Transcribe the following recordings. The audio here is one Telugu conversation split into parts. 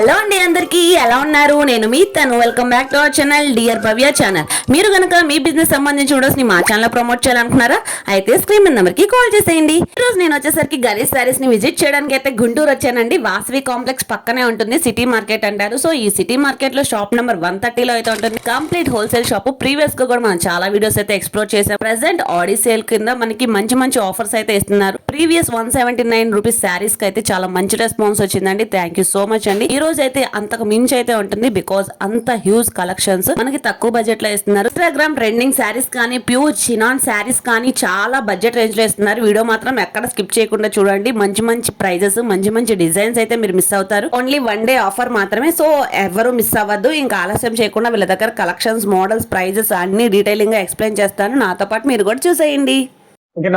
హలో అండి అందరికీ ఎలా ఉన్నారు? నేను మీ తను. Welcome back to our channel dear Bhavya channel మీరు కనుక మీ బిజినెస్ సంబంధించి వీడియోస్ని మా ఛానల్ ప్రమోట్ చేయాలనుకున్నారా అయితే స్క్రీన్ మీద నెంబర్కి కాల్ చేసేయండి. ఈ రోజు నేను వచ్చేసరికి గణేష్ సారీస్ని విజిట్ చేయడానికి అయితే గుంటూరు వచ్చానండి. వాసవి కాంప్లెక్స్ పక్కనే ఉంటుంది సిటీ మార్కెట్ అంటారు. సో ఈ సిటీ మార్కెట్లో షాప్ నెంబర్ వన్ థర్టీలో అయితే ఉంటుంది. కంప్లీట్ హోల్సేల్ షాప్ ప్రీవియస్గా కూడా మనం చాలా వీడియోస్ అయితే ఎక్స్ప్లోర్ చేసాం ప్రెసెంట్ ఆడీ సేల్ కింద మనకి మంచి మంచి ఆఫర్స్ అయితే ఇస్తున్నారు. Previous one seventy nine rupees శారీస్కి అయితే చాలా మంచి రెస్పాన్స్ వచ్చిందండి. థ్యాంక్ యూ సో మచ్ అండి. ఈ రోజు అయితే అంతకు మించి అయితే ఉంటుంది బికాస్ అంత హ్యూజ్ కలెక్షన్స్ మనకి తక్కువ బడ్జెట్లో ఇస్తున్నారు. ఇన్స్టాగ్రామ్ ట్రెండింగ్ శారీస్ కానీ ప్యూర్ చినాన్ శారీస్ కానీ చాలా బడ్జెట్ రేంజ్లో ఇస్తున్నారు. వీడియో మాత్రం ఎక్కడ స్కిప్ చేయకుండా చూడండి. మంచి మంచి ప్రైజెస్ మంచి మంచి డిజైన్స్ అయితే మీరు మిస్ అవుతారు. ఓన్లీ వన్ డే ఆఫర్ మాత్రమే. సో ఎవరు మిస్ అవ్వద్దు. ఇంకా ఆలస్యం చేయకుండా వీళ్ళ దగ్గర కలెక్షన్స్ మోడల్స్ ప్రైజెస్ అన్ని డీటెయిలింగ్గా ఎక్స్ప్లెయిన్ చేస్తాను. నాతో పాటు మీరు కూడా చూసేయండి.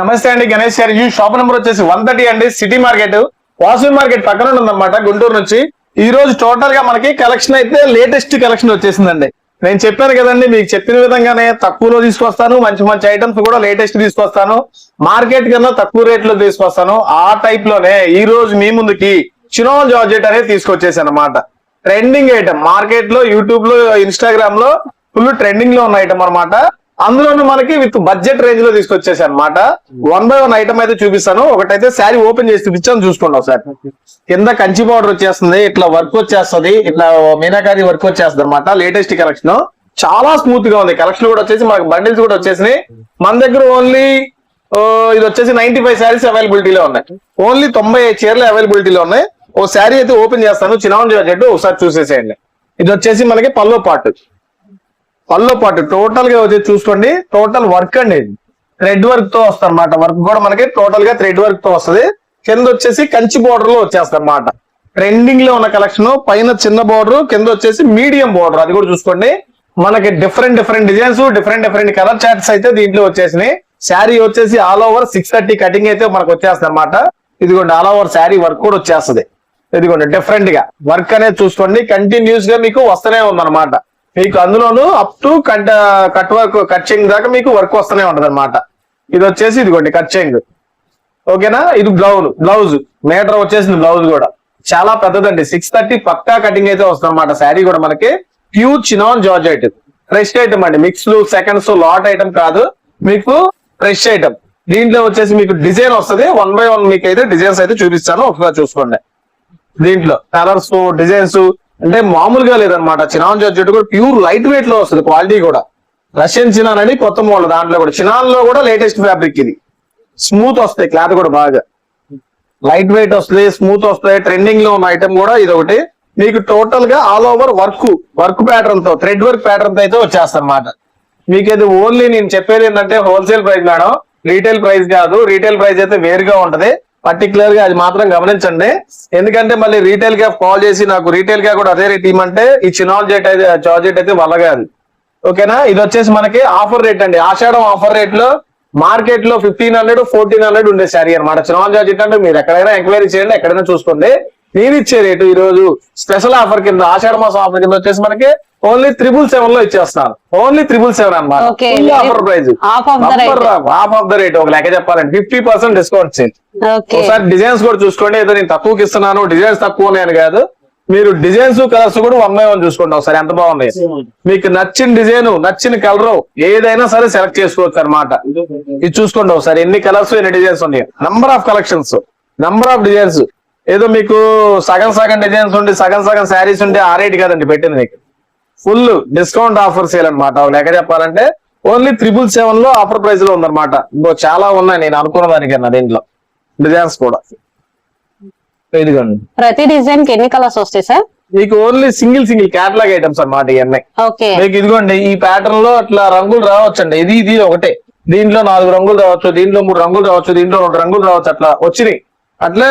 నమస్తే అండి. గణేష్ గారు. ఈ షాప్ నెంబర్ వచ్చేసి వన్ థర్టీ అండి. సిటీ మార్కెట్ వాసవి మార్కెట్ పక్కన ఉందన్నమాట గుంటూరు నుంచి. ఈ రోజు టోటల్గా మనకి కలెక్షన్ అయితే లేటెస్ట్ కలెక్షన్ వచ్చేసిందండి. నేను చెప్పాను కదండి మీకు చెప్పిన విధంగానే తక్కువలో తీసుకొస్తాను మంచి మంచి ఐటమ్స్ కూడా లేటెస్ట్ తీసుకొస్తాను. మార్కెట్ కన్నా తక్కువ రేట్లో తీసుకొస్తాను. ఆ టైప్లోనే ఈ రోజు మీ ముందుకి చినోన్ జార్జెట్ అనేది తీసుకొచ్చేసాను అనమాట ట్రెండింగ్ ఐటమ్ మార్కెట్లో యూట్యూబ్లో ఇన్స్టాగ్రామ్లో ఫుల్ ట్రెండింగ్లో ఉన్న ఐటమ్ అనమాట అందులోనూ మనకి విత్ బడ్జెట్ రేంజ్లో తీసుకొచ్చేసి అనమాట వన్ బై వన్ ఐటమ్ అయితే చూపిస్తాను. ఒకటైతే శారీ ఓపెన్ చేసి చూపించాను చూసుకోండి ఒకసారి. కింద కంచి పౌడర్ వచ్చేస్తుంది ఇట్లా వర్క్ వచ్చేస్తుంది ఇట్లా మీనాకారి వర్క్ వచ్చేస్తుంది అనమాట లేటెస్ట్ కలెక్షన్ చాలా స్మూత్గా ఉంది. కలెక్షన్ కూడా వచ్చేసి మనకి బండిల్స్ కూడా వచ్చేసినాయి. మన దగ్గర ఓన్లీ ఇది వచ్చేసి నైన్టీ ఫైవ్ శారీస్ అవైలబిలిటీలో ఉన్నాయి. ఓన్లీ తొంభై ఐదు చీరలు అవైలబిలిటీలో ఉన్నాయి. ఓ శారీ అయితే ఓపెన్ చేస్తాను. చిన్న జడ్డు ఒకసారి చూసేసేయండి. ఇది వచ్చేసి మనకి పల్లో పాటు. పల్లో పాటు టోటల్గా వచ్చి చూసుకోండి. టోటల్ వర్క్ అండి. థ్రెడ్ వర్క్తో వస్తుంది అనమాట వర్క్ కూడా మనకి టోటల్గా థ్రెడ్ వర్క్తో వస్తుంది. కింద వచ్చేసి కంచి బోర్డర్లో వచ్చేస్తుంది అనమాట ట్రెండింగ్లో ఉన్న కలెక్షన్ పైన చిన్న బోర్డర్ కింద వచ్చేసి మీడియం బోర్డర్ అది కూడా చూసుకోండి. మనకి different different designs different different colour charts అయితే దీంట్లో వచ్చేసినాయి. శారీ వచ్చేసి all over six thirty cutting అయితే మనకు వచ్చేస్తుంది అనమాట ఇదిగోండి ఆల్ ఓవర్ శారీ వర్క్ కూడా వచ్చేస్తుంది. ఇదిగోండి డిఫరెంట్గా. వర్క్ అనేది చూసుకోండి. కంటిన్యూస్గా మీకు వస్తూనే ఉందన్నమాట. మీకు అందులోను up to cut cut work కట్చింగ్ దాకా మీకు వర్క్ వస్తూనే ఉంటది అనమాట ఇది వచ్చేసి ఇదిగోండి కట్చింగ్ ఓకేనా? ఇది బ్లౌజ్ బ్లౌజ్ మీటర్ వచ్చేసింది బ్లౌజ్ కూడా. చాలా పెద్దదండి. సిక్స్ థర్టీ పక్కా కటింగ్ అయితే వస్తుంది అనమాట శారీ కూడా మనకి pure chinon item fresh item అండి. మిక్స్లు సెకండ్స్ లాట్ ఐటమ్ కాదు. మీకు ఫ్రెష్ ఐటమ్ దీంట్లో వచ్చేసి మీకు డిజైన్ వస్తుంది. వన్ బై వన్ మీకు అయితే డిజైన్స్ అయితే చూపిస్తాను. ఒకసారి చూసుకోండి. దీంట్లో కలర్స్ డిజైన్స్ అంటే మామూలుగా లేదనమాట చినాన్ జడ్జెట్ కూడా ప్యూర్ లైట్ వెయిట్లో వస్తుంది క్వాలిటీ కూడా. రష్యన్ చినాన్ అని కొత్త మోడల్ దాంట్లో కూడా. చినాన్లో కూడా లేటెస్ట్ ఫ్యాబ్రిక్ ఇది. స్మూత్ వస్తాయి క్లాత్ కూడా బాగా. లైట్ వెయిట్ వస్తుంది స్మూత్ వస్తాయి ట్రెండింగ్లో ఉన్న ఐటమ్ కూడా ఇది ఒకటి మీకు టోటల్గా ఆల్ ఓవర్ వర్క్ వర్క్ ప్యాటర్న్తో థ్రెడ్ వర్క్ ప్యాటర్న్తో అయితే వచ్చేస్తాయి అనమాట మీకు ఇది ఓన్లీ నేను చెప్పేది ఏంటంటే wholesale price madam. Retail price కాదు. రీటైల్ ప్రైస్ అయితే వేరుగా ఉంటది. పర్టికులర్గా అది మాత్రం గమనించండి. ఎందుకంటే మళ్ళీ రీటైల్గా కాల్ చేసి నాకు రీటైల్గా కూడా అదే రేట్ ఇవ్వమంటే ఈ చినాల్ జెట్ అయితే చార్జెట్ అయితే వల్ల కాదు ఓకేనా ఇది వచ్చేసి మనకి ఆఫర్ రేట్ అండి. ఆషాఢం ఆఫర్ రేట్లో మార్కెట్లో ఫిఫ్టీన్ హండ్రెడ్ ఫోర్టీన్ హండ్రెడ్ ఉండే శారీ అనమాట చినాల్ జార్జెట్ అంటే మీరు ఎక్కడైనా ఎంక్వైరీ చేయండి ఎక్కడైనా చూసుకోండి. నేను ఇచ్చే రేటు ఈ రోజు స్పెషల్ ఆఫర్ కింద ఆషాఢ మాసం ఆఫర్ కింద వచ్చేసి మనకి ఓన్లీ త్రిబుల్ సెవెన్లో ఇచ్చేస్తాను ఓన్లీ త్రిబుల్ సెవెన్ అనమాట. Offer price. Half of the rate ఒక లెక్క చెప్పాలంటే ఫిఫ్టీ పర్సెంట్ డిస్కౌంట్ ఒకసారి డిజైన్స్ కూడా చూసుకోండి. ఏదో నేను తక్కువకి ఇస్తున్నాను. డిజైన్స్ తక్కువ ఉన్నాయని కాదు. మీరు డిజైన్స్ కలర్స్ కూడా వన్ బై వన్ చూసుకోండి ఒకసారి. ఎంత బాగున్నాయి మీకు నచ్చిన డిజైన్ నచ్చిన కలర్ ఏదైనా సరే సెలెక్ట్ చేసుకోవచ్చు అనమాట ఇది చూసుకోండి ఒకసారి. ఎన్ని కలర్స్ ఎన్ని డిజైన్స్ ఉన్నాయి? Number of collections number of designs ఏదో మీకు సగం సగం డిజైన్స్ ఉండి సగం సగం శారీస్ ఉంటే ఆ రేట్ కాదండి పెట్టింది మీకు. ఫుల్ డిస్కౌంట్ ఆఫర్ సేల్ అనమాట లెక్క చెప్పాలంటే ఓన్లీ త్రిపుల్ సెవెన్లో ఆఫర్ ప్రైస్లో ఉందన్నమాట. ఇంకో చాలా ఉన్నాయి నేను అనుకున్న దానికన్నా దీంట్లో. డిజైన్స్ కూడా. ఇదిగోండి. ప్రతి డిజైన్కి ఎన్ని కలర్స్ వస్తాయి సార్ మీకు only single single catalogue items అన్నమాట ఇవన్నీ మీకు ఇదిగోండి ఈ ప్యాటర్న్లో అట్లా రంగులు రావచ్చండి. ఇది ఇది ఒకటే. దీంట్లో నాలుగు రంగులు రావచ్చు దీంట్లో మూడు రంగులు రావచ్చు దీంట్లో రెండు రంగులు రావచ్చు అట్లా వచ్చినాయి. అట్లా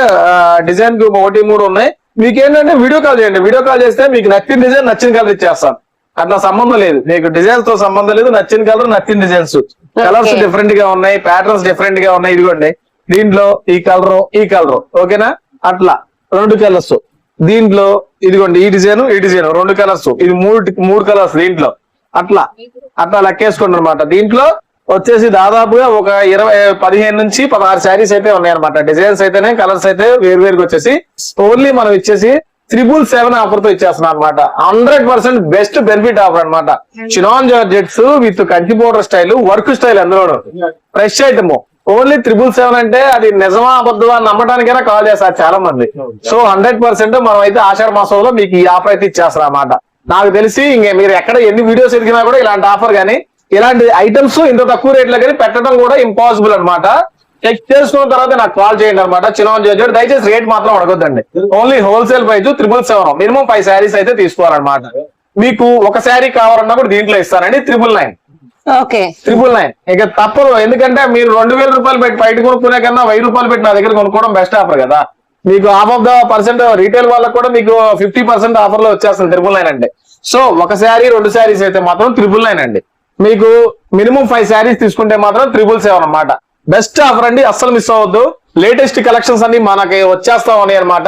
డిజైన్కి ఒకటి మూడు ఉన్నాయి. మీకు ఏంటంటే వీడియో కాల్ చేయండి. వీడియో కాల్ చేస్తే మీకు నచ్చిన డిజైన్ నచ్చిన కలర్ ఇచ్చేస్తాను. అట్లా సంబంధం లేదు. మీకు డిజైన్స్తో సంబంధం లేదు నచ్చిన కలర్ నచ్చిన డిజైన్స్. కలర్స్ డిఫరెంట్గా ఉన్నాయి ప్యాటర్న్స్ డిఫరెంట్గా ఉన్నాయి ఇదిగోండి. దీంట్లో ఈ కలర్ ఈ కలర్. ఓకేనా? అట్లా. రెండు కలర్స్. దీంట్లో ఇదిగోండి ఈ డిజైన్ ఈ డిజైన్. రెండు కలర్స్. ఇది మూడు మూడు కలర్స్ దీంట్లో. అట్లా. అట్లా లెక్కేసుకోండి అనమాట దీంట్లో వచ్చేసి దాదాపుగా ఒక ఇరవై పదిహేను నుంచి పదహారు శారీస్ అయితే ఉన్నాయి అనమాట డిజైన్స్ అయితేనే కలర్స్ అయితే వేరు వేరుగా వచ్చేసి ఓన్లీ మనం ఇచ్చేసి త్రిబుల్ సెవెన్ ఆఫర్తో ఇచ్చేస్తున్నాను అనమాట hundred percent best benefit offer అనమాట chinon georgettes with Kanchi border style work style అందులోను. Fresh item only triple seven అంటే అది నిజమా అబద్ధమా అని నమ్మడానికైనా కాల్ చేస్తారు చాలా మంది సో హండ్రెడ్ పర్సెంట్ మనం అయితే ఆషాఢ మాసంలో మీకు ఈ ఆఫర్ అయితే ఇచ్చేస్తాం అన్నమాట. నాకు తెలిసి ఇంక మీరు ఎక్కడ ఎన్ని వీడియోస్ ఎదిగినా కూడా ఇలాంటి ఆఫర్ కానీ ఇలాంటి ఐటమ్స్ ఇంత తక్కువ రేట్లో కానీ పెట్టడం కూడా ఇంపాసిబుల్ అన్నమాట. చెక్ చేసుకున్న తర్వాత నాకు కాల్ చేయండి అనమాట చిన్న చేసాడు దయచేసి రేట్ మాత్రం అడగొద్దండి. Only wholesale price triple seven minimum five saris అయితే తీసుకోవాలన్నమాట. మీకు ఒక శారీ కావాలన్నా కూడా దీంట్లో ఇస్తానండి. Triple nine okay. Triple nine ఇక తప్పదు. ఎందుకంటే మీరు రెండు వేల రూపాయలు పెట్టి బయట కొనుక్కునే కన్నా వెయ్యి రూపాయలు పెట్టి నా దగ్గర కొనుక్కోవడం బెస్ట్ ఆఫర్ కదా. మీకు half of the percent retail వాళ్ళకి కూడా మీకు ఫిఫ్టీ పర్సెంట్ ఆఫర్లో వచ్చేస్తుంది ట్రిపుల్ నైన్ అంటే. సో ఒక శారీ రెండు శారీస్ అయితే మాత్రం ట్రిపుల్ నైన్ అండి. మీకు మినిమం ఫైవ్ శారీస్ తీసుకుంటే మాత్రం ట్రిపుల్ సెవెన్ అనమాట బెస్ట్ ఆఫర్ అండి అస్సలు మిస్ అవ్వద్దు. లేటెస్ట్ కలెక్షన్స్ అన్ని మనకి వచ్చేస్తా ఉన్నాయి అనమాట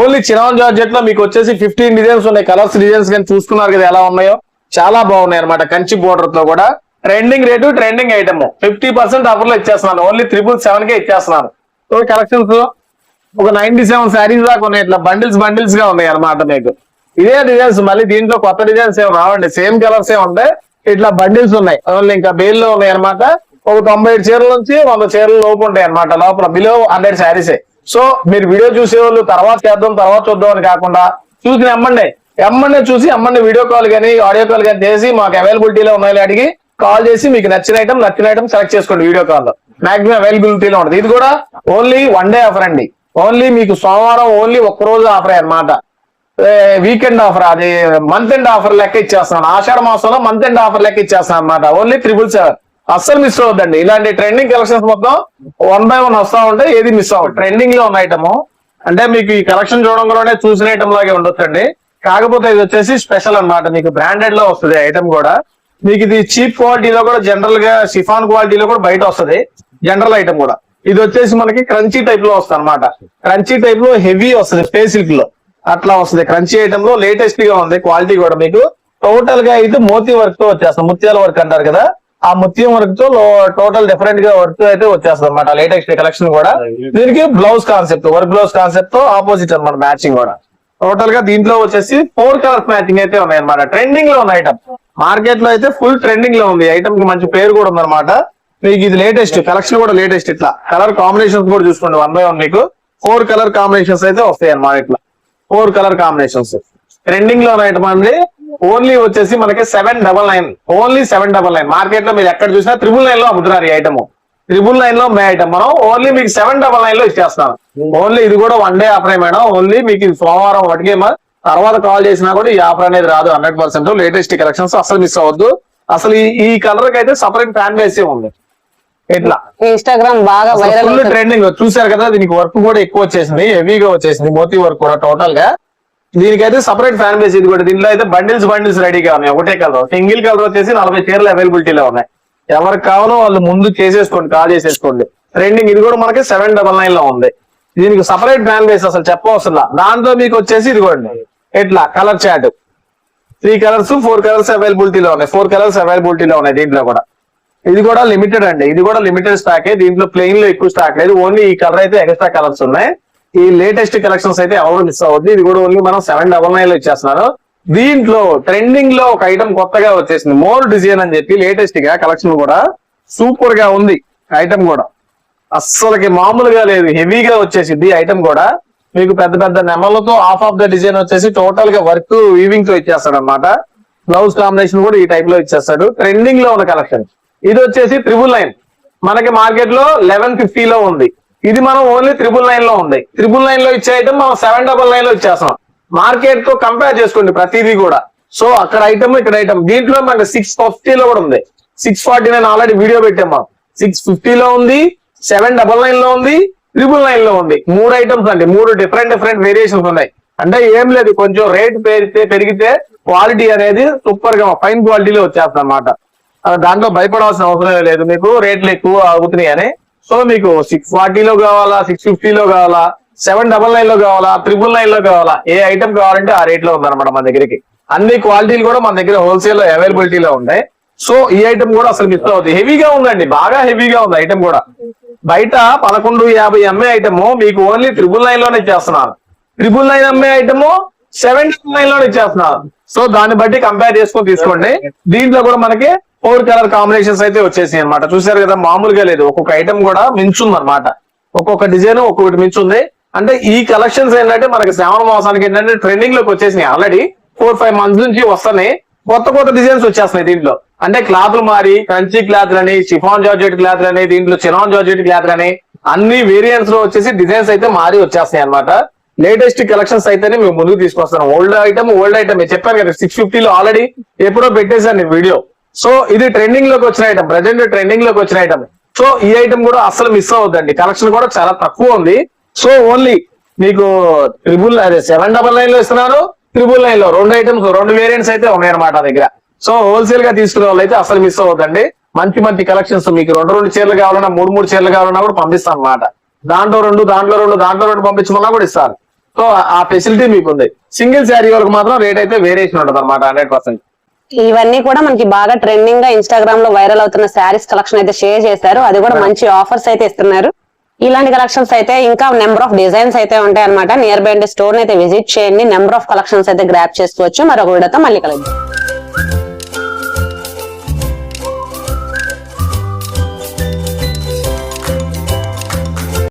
ఓన్లీ చిరాన్ జార్జెట్లో మీకు వచ్చేసి ఫిఫ్టీన్ డిజైన్స్ ఉన్నాయి. కలర్స్ డిజైన్స్ కానీ చూసుకున్నారు కదా ఎలా ఉన్నాయో. చాలా బాగున్నాయి అనమాట కంచి బోర్డర్తో కూడా. Trending rate trending item fifty percent ఆఫర్లో ఇచ్చేస్తున్నాను. ఓన్లీ త్రిబుల్ సెవెన్ కే ఇచ్చేస్తున్నాను. సో కలెక్షన్స్ ఒక నైన్టీ సెవెన్ శారీస్ దాకా ఉన్నాయి. ఇట్లా బండిల్స్ బండిల్స్గా ఉన్నాయి అనమాట మీకు. ఇదే డిజైన్స్ మళ్ళీ దీంట్లో కొత్త డిజైన్స్ ఏమి రావండి. సేమ్ కలర్స్ ఏ ఉంటాయి ఇట్లా బండిల్స్ ఉన్నాయి. ఓన్లీ ఇంకా బేల్లో ఉన్నాయి అనమాట ఒక తొంభై ఏడు చీరల నుంచి వంద చీరల లోపు ఉంటాయి అనమాట లోపల బిలో హండ్రెడ్ శారీసే సో మీరు వీడియో చూసే వాళ్ళు తర్వాత చేద్దాం తర్వాత చూద్దాం అని కాకుండా చూసి ఎమ్మండి ఎమ్మండి చూసి ఎమ్మండి వీడియో కాల్ కానీ ఆడియో కాల్ కానీ చేసి మాకు అవైలబిలిటీలో ఉన్నాయని అడిగి కాల్ చేసి మీకు నచ్చిన ఐటమ్ నచ్చిన ఐటమ్ సెలెక్ట్ చేసుకోండి వీడియో కాల్లో. మాక్సిమం అవైలబిలిటీలో ఉంటుంది. ఇది కూడా ఓన్లీ వన్ డే ఆఫర్ అండి. ఓన్లీ మీకు సోమవారం ఓన్లీ ఒక్క రోజు ఆఫర్ అన్నమాట. వీకెండ్ ఆఫర్ అది మంత్ ఎండ్ ఆఫర్ లెక్క ఇచ్చేస్తున్నాను. ఆషాఢ మాసంలో మంత్ ఎండ్ ఆఫర్ లెక్క ఇచ్చేస్తాను అనమాట ఓన్లీ త్రిబుల్ సెవెన్ అస్సలు మిస్ అవ్వద్దండి. ఇలాంటి ట్రెండింగ్ కలెక్షన్స్ మొత్తం వన్ బై వన్ వస్తా ఉంటే ఏది మిస్ అవ్వదు ట్రెండింగ్లో ఉన్న ఐటమ్ అంటే మీకు ఈ కలెక్షన్ చూడంలోనే చూసిన ఐటమ్ లాగే ఉండొచ్చండి. కాకపోతే ఇది వచ్చేసి స్పెషల్ అన్నమాట. మీకు బ్రాండెడ్లో వస్తుంది ఐటమ్ కూడా. మీకు ఇది చీప్ క్వాలిటీలో కూడా జనరల్గా షిఫాన్ క్వాలిటీలో కూడా బయట వస్తుంది. జనరల్ ఐటమ్ కూడా. ఇది వచ్చేసి మనకి క్రంచీ టైప్లో వస్తుంది అనమాట క్రంచీ టైప్లో హెవీ వస్తుంది స్పేసిల్క్లో. అట్లా వస్తుంది. క్రంచీ ఐటమ్లో లేటెస్ట్గా ఉంది. క్వాలిటీ కూడా మీకు టోటల్గా అయితే మోతీ వర్క్తో వచ్చేస్తుంది. ముత్యాల వర్క్ అంటారు కదా ఆ ముత్యం వర్క్తో టోటల్ డిఫరెంట్గా వర్క్ అయితే వచ్చేస్తుంది అనమాట లేటెస్ట్ కలెక్షన్ కూడా. దీనికి బ్లౌజ్ కాన్సెప్ట్ వర్క్ బ్లౌజ్ కాన్సెప్ట్తో ఆపోజిట్ అనమాట మ్యాచింగ్ కూడా. టోటల్గా దీంట్లో వచ్చేసి ఫోర్ కలర్స్ మ్యాచింగ్ అయితే ఉన్నాయి అనమాట ట్రెండింగ్లో ఉన్న ఐటమ్ మార్కెట్లో అయితే ఫుల్ ట్రెండింగ్లో ఉంది. ఐటమ్కి మంచి పేరు కూడా ఉందన్నమాట. మీకు ఇది లేటెస్ట్ కలెక్షన్ కూడా లేటెస్ట్ ఇట్లా. కలర్ కాంబినేషన్స్ కూడా చూసుకోండి. వన్ బై వన్ మీకు. ఫోర్ కలర్ కాంబినేషన్స్ అయితే వస్తాయి అన్నమాట ఇట్లా. Four colour combinations. ట్రెండింగ్లో ఐటమ్ అండి ఓన్లీ వచ్చేసి మనకి seven double nine only seven double nine. మార్కెట్లో మీరు ఎక్కడ చూసినా త్రిబుల్ నైన్లో అమ్ముతున్నారు ఈ ఐటమ్. త్రిబుల్ నైన్లో మే ఐటమ్ మనం ఓన్లీ మీకు సెవెన్ డబల్ నైన్లో ఇచ్చేస్తాను ఓన్లీ ఇది కూడా one day offer madam. Only మీకు సోమవారం ఒకటికే మా- తర్వాత కాల్ చేసినా కూడా ఈ ఆఫర్ అనేది రాదు హండ్రెడ్ పర్సెంట్. లేటెస్ట్ కలెక్షన్స్ అసలు మిస్ అవ్వద్దు. అసలు ఈ- కలర్కి అయితే సపరేట్ ఫ్యాన్ బేసే ఉంది. ఇట్లా. ఇన్స్టాగ్రామ్ బాగా వైరల్ ఫుల్ ట్రెండింగ్ చూసారు కదా దీనికి వర్క్ కూడా ఎక్కువ వచ్చేసింది హెవీగా వచ్చేసింది మోతీ వర్క్ కూడా టోటల్గా. దీనికైతే సపరేట్ ఫ్యాన్ బేస్ ఇది కూడా. దీనిలో అయితే బండిల్స్ బండిల్స్ రెడీగా ఉన్నాయి. ఒకటే కలర్ సింగిల్ కలర్ వచ్చేసి నలభై చీరలు అవైలబిలిటీలో ఉన్నాయి. ఎవరికి కావాలో వాళ్ళు ముందు చేసేసుకోండి కాల్ చేసేసుకోండి. ట్రెండింగ్ ఇది కూడా మనకి సెవెన్ డబల్ నైన్లో ఉంది. దీనికి సపరేట్ ఫ్యాన్ బేస్ అసలు చెప్పవసరం దాంట్లో మీకు వచ్చేసి ఇదిగోండి. ఎట్లా? Colour chart three colours four colours అవైలబిలిటీలో ఉన్నాయి. ఫోర్ కలర్స్ అవైలబిలిటీలో ఉన్నాయి దీంట్లో కూడా. ఇది కూడా లిమిటెడ్ అండి. ఇది కూడా లిమిటెడ్ స్టాక్ దీంట్లో ప్లెయిన్లో ఎక్కువ స్టాక్ లేదు. ఓన్లీ ఈ కలర్ అయితే ఎక్స్ట్రా కలర్స్ ఉన్నాయి. ఈ లేటెస్ట్ కలెక్షన్స్ అయితే ఎవరు మిస్ అవ్వద్దు. ఇది కూడా ఓన్లీ మనం సెవెన్ డబల్ నైన్లో ఇచ్చేస్తున్నారు. దీంట్లో ట్రెండింగ్లో ఒక ఐటమ్ కొత్తగా వచ్చేసింది. మోర్ డిజైన్ అని చెప్పి లేటెస్ట్గా కలెక్షన్ కూడా సూపర్గా ఉంది. ఐటమ్ కూడా. అస్సలకి మామూలుగా లేదు. హెవీగా వచ్చేసింది ఐటమ్ కూడా. మీకు పెద్ద పెద్ద నెమలతో హాఫ్ ఆఫ్ ద డిజైన్ వచ్చేసి టోటల్గా వర్క్ వీవింగ్తో ఇచ్చేస్తాడు అనమాట బ్లౌజ్ కాంబినేషన్ కూడా ఈ టైప్లో ఇచ్చేస్తాడు. ట్రెండింగ్లో ఉన్న కలెక్షన్ ఇది వచ్చేసి త్రిబుల్ నైన్. మనకి మార్కెట్లో లెవెన్లో ఉంది. ఇది మనం ఓన్లీ త్రిబుల్ నైన్లో ఉంది. త్రిబుల్ నైన్లో ఇచ్చే ఐటమ్ మనం సెవెన్ డబల్ నైన్లో ఇచ్చేస్తాం మార్కెట్తో కంపేర్ చేసుకోండి ప్రతిదీ కూడా. సో అక్కడ ఐటమ్ ఇక్కడ ఐటమ్ దీంట్లో మనకి సిక్స్లో కూడా ఉంది. Six forty nine already video పెట్టాం మనం. సిక్స్లో ఉంది సెవెన్ డబల్ నైన్లో ఉంది ట్రిపుల్ నైన్లో ఉంది. మూడు ఐటమ్స్ అండి. మూడు డిఫరెంట్ డిఫరెంట్ వేరియేషన్స్ ఉన్నాయి. అంటే ఏం లేదు కొంచెం రేట్ పెరిగితే పెరిగితే క్వాలిటీ అనేది సూపర్గా ఫైన్ క్వాలిటీలో వచ్చేస్తుంది అనమాట దాంట్లో భయపడాల్సిన అవసరం లేదు. మీకు రేట్లు ఎక్కువ అవుతున్నాయి అని. సో మీకు సిక్స్ ఫార్టీలో కావాలా సిక్స్ ఫిఫ్టీలో కావాలా సెవెన్ డబల్ నైన్లో కావాలా ట్రిపుల్ నైన్లో కావాలా ఏ ఐటమ్ కావాలంటే ఆ రేట్లో ఉందన్నమాట మన దగ్గరికి. అన్ని క్వాలిటీలు కూడా మన దగ్గర హోల్సేల్లో అవైలబిలిటీలో ఉన్నాయి సో ఈ ఐటమ్ కూడా అసలు మిస్ అవుతుంది హెవీగా ఉందండి. బాగా హెవీగా ఉంది ఐటమ్ కూడా. బయట పదకొండు యాభై ఎంఏ ఐటమ్ మీకు ఓన్లీ ట్రిపుల్ నైన్లోనే చేస్తున్నాను triple nine MA item seven నైన్లోనే చేస్తున్నాను సో దాన్ని బట్టి కంపేర్ చేసుకొని తీసుకోండి. దీంట్లో కూడా మనకి ఫోర్ కలర్ కాంబినేషన్స్ అయితే వచ్చేసాయి అనమాట చూసారు కదా మామూలుగా లేదు. ఒక్కొక్క ఐటమ్ కూడా మించుంది అనమాట ఒక్కొక్క డిజైన్ ఒక్కొక్కటి మించుంది. అంటే ఈ కలెక్షన్స్ ఏంటంటే మనకి శ్రావణ మాసానికి ఏంటంటే ట్రెండింగ్లోకి వచ్చేసినాయి. ఆల్రెడీ ఫోర్ ఫైవ్ మంత్స్ నుంచి వస్తున్నాయి. కొత్త కొత్త డిజైన్స్ వచ్చేస్తున్నాయి దీంట్లో. అంటే క్లాత్లు మారి కంచి క్లాత్లని షిఫాన్ జార్జెట్ క్లాత్లు అని దీంట్లో చినాన్ జార్జెట్ క్లాత్లు అని అన్ని వేరియంట్స్లో వచ్చేసి డిజైన్స్ అయితే మారి వచ్చేస్తున్నాయి అనమాట లేటెస్ట్ కలెక్షన్స్ అయితేనే మేము ముందుకు తీసుకొస్తాను ఓల్డ్ ఐటమ్ ఓల్డ్ ఐటమ్ చెప్పాను కదా సిక్స్ ఫిఫ్టీలో ఆల్రెడీ ఎప్పుడో పెట్టేశాను నేను వీడియో సో ఇది ట్రెండింగ్లోకి వచ్చిన ఐటమ్ ప్రజెంట్ ట్రెండింగ్లోకి వచ్చిన ఐటమ్ సో ఈ ఐటమ్ కూడా అసలు మిస్ అవ్వద్దండి. కలెక్షన్ కూడా చాలా తక్కువ ఉంది. సో ఓన్లీ మీకు ట్రిపుల్ అదే సెవెన్ డబల్ నైన్లో ఇస్తున్నారు ట్రిపుల్ నైన్లో. రెండు ఐటమ్స్ రెండు వేరియంట్స్ అయితే ఉన్నాయన్నమాట దగ్గర. సో హోల్సేల్గా తీసుకునే వాళ్ళు అయితే అసలు మిస్ అవ్వద్దండి. మంచి మంచి కలెక్షన్స్ మీకు రెండు రెండు చీరలు కావాలన్నా మూడు మూడు చీరలు కావాలన్నా కూడా పంపిస్తాను అనమాట దాంట్లో రెండు దాంట్లో రెండు దాంట్లో రెండు పంపించమన్నా కూడా ఇస్తారు. సో ఆ ఫెసిలిటీ మీకు ఉంది సింగిల్ శారీ వాళ్ళకి మాత్రం రేట్ అయితే వేరియేషన్ ఉంటుంది అనమాట హండ్రెడ్ పర్సెంట్ ఇవన్నీ కూడా మనకి బాగా ట్రెండింగ్గా ఇన్స్టాగ్రామ్లో వైరల్ అవుతున్న శారీస్ కలెక్షన్ అయితే షేర్ చేశారు. అది కూడా మంచి ఆఫర్స్ అయితే ఇస్తున్నారు. ఇలాంటి కలెక్షన్స్ అయితే ఇంకా నెంబర్ ఆఫ్ డిజైన్స్ అయితే ఉంటాయి అనమాట నియర్ బై స్టోర్ అయితే విజిట్ చేయండి. నెంబర్ ఆఫ్ కలెక్షన్స్ అయితే గ్రాప్ చేసుకోవచ్చు. మరొక వీడియోతో మళ్ళీ కలుద్దాం.